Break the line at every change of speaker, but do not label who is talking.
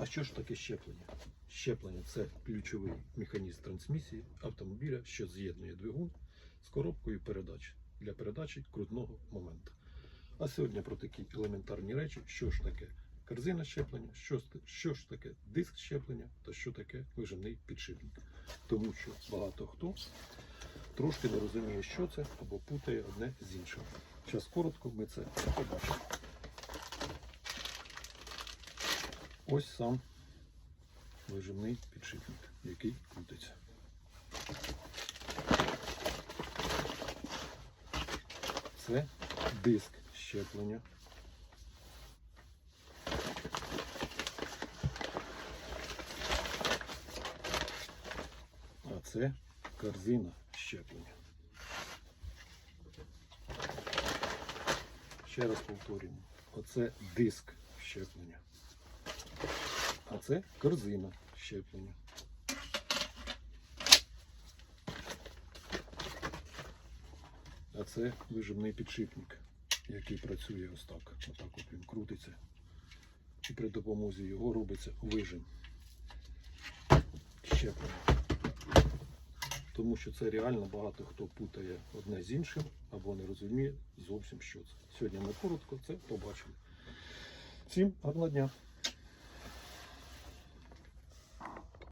А що ж таке щеплення? Щеплення це ключовий механізм трансмісії автомобіля, що з'єднує двигун з коробкою передач для передачі крутного моменту. А сьогодні про такі елементарні речі, що ж таке корзина щеплення, що, що ж таке диск щеплення та що таке вижимний підшипник. Тому що багато хто трошки не розуміє, що це або путає одне з іншим. Зараз коротко ми це побачимо. Ось сам вижимний підшипник, який крутиться. Це диск щеплення. А це корзина щеплення. Ще раз повторюємо. Оце диск щеплення. А це корзина щеплення. А це вижимний підшипник, який працює ось так. Отак от він крутиться. І при допомозі його робиться вижим щеплення. Тому що це реально багато хто путає одне з іншим або не розуміє зовсім що це. Сьогодні ми коротко це побачили. Всім гарного дня!